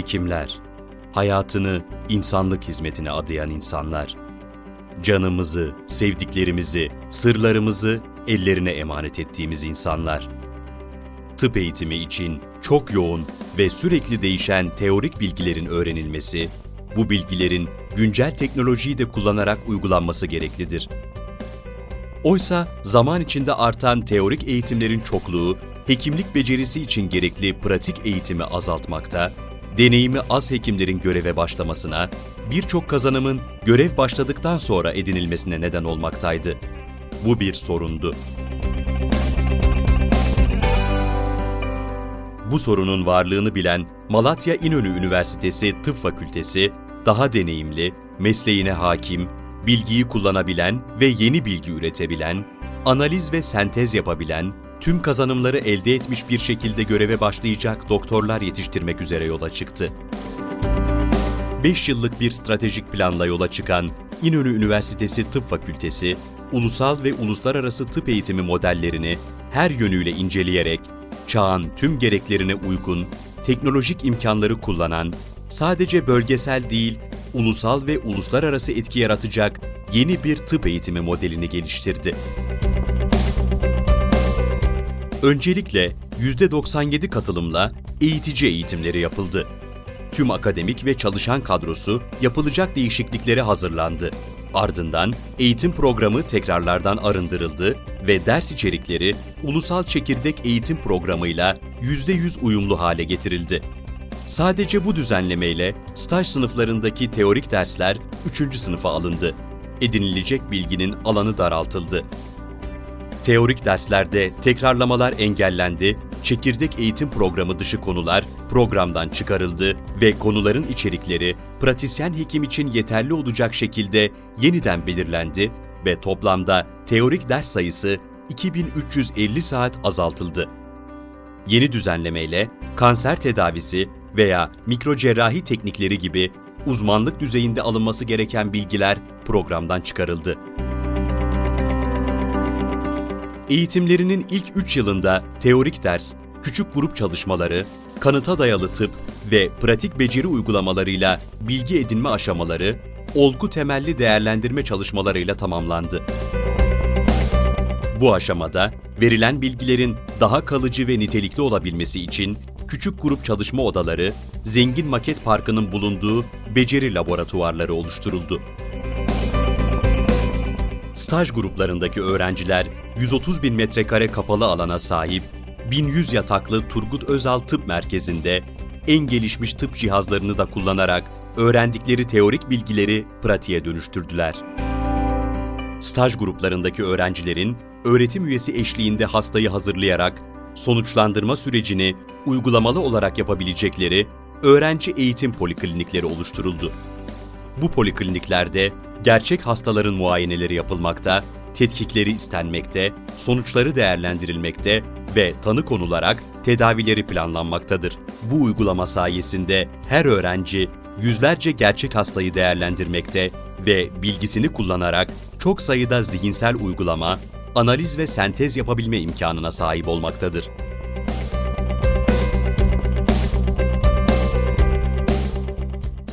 Hekimler, hayatını insanlık hizmetine adayan insanlar. Canımızı, sevdiklerimizi, sırlarımızı ellerine emanet ettiğimiz insanlar. Tıp eğitimi için çok yoğun ve sürekli değişen teorik bilgilerin öğrenilmesi, bu bilgilerin güncel teknolojiyi de kullanarak uygulanması gereklidir. Oysa zaman içinde artan teorik eğitimlerin çokluğu, hekimlik becerisi için gerekli pratik eğitimi azaltmakta, deneyimi az hekimlerin göreve başlamasına, birçok kazanımın görev başladıktan sonra edinilmesine neden olmaktaydı. Bu bir sorundu. Bu sorunun varlığını bilen Malatya İnönü Üniversitesi Tıp Fakültesi, daha deneyimli, mesleğine hakim, bilgiyi kullanabilen ve yeni bilgi üretebilen, analiz ve sentez yapabilen, tüm kazanımları elde etmiş bir şekilde göreve başlayacak doktorlar yetiştirmek üzere yola çıktı. 5 yıllık bir stratejik planla yola çıkan İnönü Üniversitesi Tıp Fakültesi, ulusal ve uluslararası tıp eğitimi modellerini her yönüyle inceleyerek, çağın tüm gereklerine uygun, teknolojik imkanları kullanan, sadece bölgesel değil, ulusal ve uluslararası etki yaratacak yeni bir tıp eğitimi modelini geliştirdi. Öncelikle %97 katılımla eğitici eğitimleri yapıldı. Tüm akademik ve çalışan kadrosu yapılacak değişikliklere hazırlandı. Ardından eğitim programı tekrarlardan arındırıldı ve ders içerikleri ulusal çekirdek eğitim programıyla %100 uyumlu hale getirildi. Sadece bu düzenlemeyle staj sınıflarındaki teorik dersler 3. sınıfa alındı. Edinilecek bilginin alanı daraltıldı. Teorik derslerde tekrarlamalar engellendi, çekirdek eğitim programı dışı konular programdan çıkarıldı ve konuların içerikleri pratisyen hekim için yeterli olacak şekilde yeniden belirlendi ve toplamda teorik ders sayısı 2350 saat azaltıldı. Yeni düzenlemeyle kanser tedavisi veya mikrocerrahi teknikleri gibi uzmanlık düzeyinde alınması gereken bilgiler programdan çıkarıldı. Eğitimlerinin ilk 3 yılında teorik ders, küçük grup çalışmaları, kanıta dayalı tıp ve pratik beceri uygulamalarıyla bilgi edinme aşamaları, olgu temelli değerlendirme çalışmalarıyla tamamlandı. Bu aşamada verilen bilgilerin daha kalıcı ve nitelikli olabilmesi için küçük grup çalışma odaları, zengin maket parkının bulunduğu beceri laboratuvarları oluşturuldu. Staj gruplarındaki öğrenciler 130 bin metrekare kapalı alana sahip 1100 yataklı Turgut Özal Tıp Merkezi'nde en gelişmiş tıp cihazlarını da kullanarak öğrendikleri teorik bilgileri pratiğe dönüştürdüler. Staj gruplarındaki öğrencilerin öğretim üyesi eşliğinde hastayı hazırlayarak sonuçlandırma sürecini uygulamalı olarak yapabilecekleri öğrenci eğitim poliklinikleri oluşturuldu. Bu polikliniklerde gerçek hastaların muayeneleri yapılmakta, tetkikleri istenmekte, sonuçları değerlendirilmekte ve tanı konularak tedavileri planlanmaktadır. Bu uygulama sayesinde her öğrenci yüzlerce gerçek hastayı değerlendirmekte ve bilgisini kullanarak çok sayıda zihinsel uygulama, analiz ve sentez yapabilme imkanına sahip olmaktadır.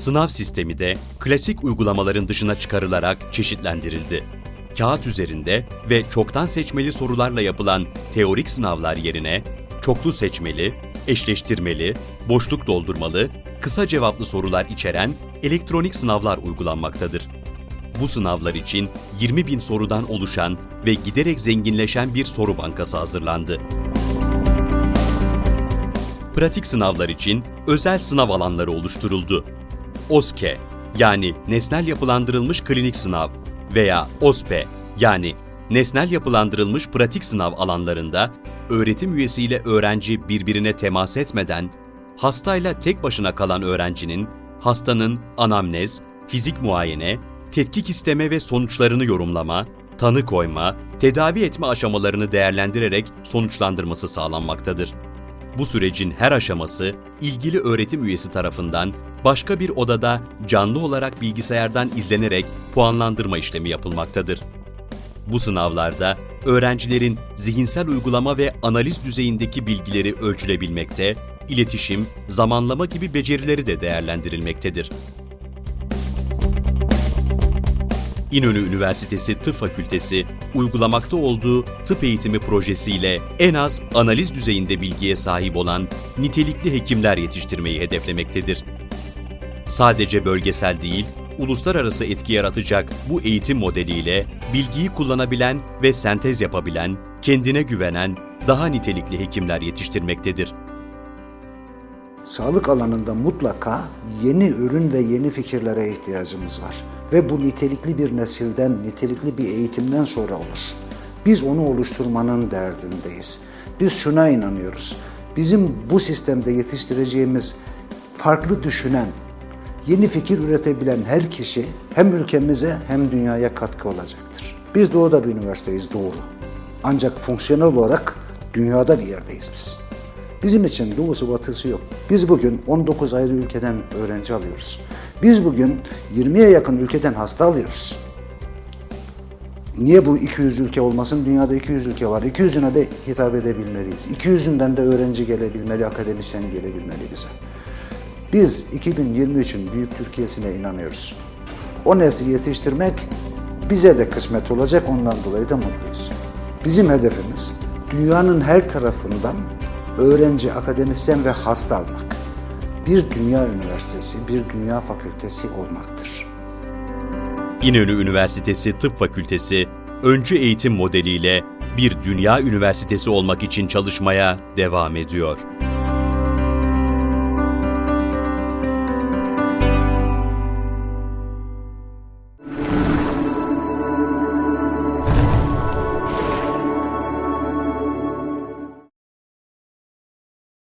Sınav sistemi de klasik uygulamaların dışına çıkarılarak çeşitlendirildi. Kağıt üzerinde ve çoktan seçmeli sorularla yapılan teorik sınavlar yerine çoklu seçmeli, eşleştirmeli, boşluk doldurmalı, kısa cevaplı sorular içeren elektronik sınavlar uygulanmaktadır. Bu sınavlar için 20 bin sorudan oluşan ve giderek zenginleşen bir soru bankası hazırlandı. Pratik sınavlar için özel sınav alanları oluşturuldu. OSKE yani Nesnel Yapılandırılmış Klinik Sınav veya OSPE yani Nesnel Yapılandırılmış Pratik Sınav alanlarında öğretim üyesiyle öğrenci birbirine temas etmeden, hastayla tek başına kalan öğrencinin hastanın anamnez, fizik muayene, tetkik isteme ve sonuçlarını yorumlama, tanı koyma, tedavi etme aşamalarını değerlendirerek sonuçlandırması sağlanmaktadır. Bu sürecin her aşaması ilgili öğretim üyesi tarafından başka bir odada canlı olarak bilgisayardan izlenerek puanlandırma işlemi yapılmaktadır. Bu sınavlarda öğrencilerin zihinsel uygulama ve analiz düzeyindeki bilgileri ölçülebilmekte, iletişim, zamanlama gibi becerileri de değerlendirilmektedir. İnönü Üniversitesi Tıp Fakültesi, uygulamakta olduğu tıp eğitimi projesiyle en az analiz düzeyinde bilgiye sahip olan nitelikli hekimler yetiştirmeyi hedeflemektedir. Sadece bölgesel değil, uluslararası etki yaratacak bu eğitim modeliyle bilgiyi kullanabilen ve sentez yapabilen, kendine güvenen, daha nitelikli hekimler yetiştirmektedir. Sağlık alanında mutlaka yeni ürün ve yeni fikirlere ihtiyacımız var. Ve bu nitelikli bir nesilden, nitelikli bir eğitimden sonra olur. Biz onu oluşturmanın derdindeyiz. Biz şuna inanıyoruz. Bizim bu sistemde yetiştireceğimiz farklı düşünen, yeni fikir üretebilen her kişi hem ülkemize hem dünyaya katkı olacaktır. Biz doğuda bir üniversiteyiz doğru. Ancak fonksiyonel olarak dünyada bir yerdeyiz biz. Bizim için doğusu batısı yok. Biz bugün 19 ayrı ülkeden öğrenci alıyoruz. Biz bugün 20'ye yakın ülkeden hasta alıyoruz. Niye bu 200 ülke olmasın? Dünyada 200 ülke var. 200'üne de hitap edebilmeliyiz. 200'ünden de öğrenci gelebilmeli, akademisyen gelebilmeli bize. Biz 2023'ün büyük Türkiye'sine inanıyoruz. O nesli yetiştirmek bize de kısmet olacak, ondan dolayı da mutluyuz. Bizim hedefimiz dünyanın her tarafından öğrenci, akademisyen ve hasta almak. Bir dünya üniversitesi, bir dünya fakültesi olmaktır. İnönü Üniversitesi Tıp Fakültesi, öncü eğitim modeliyle bir dünya üniversitesi olmak için çalışmaya devam ediyor.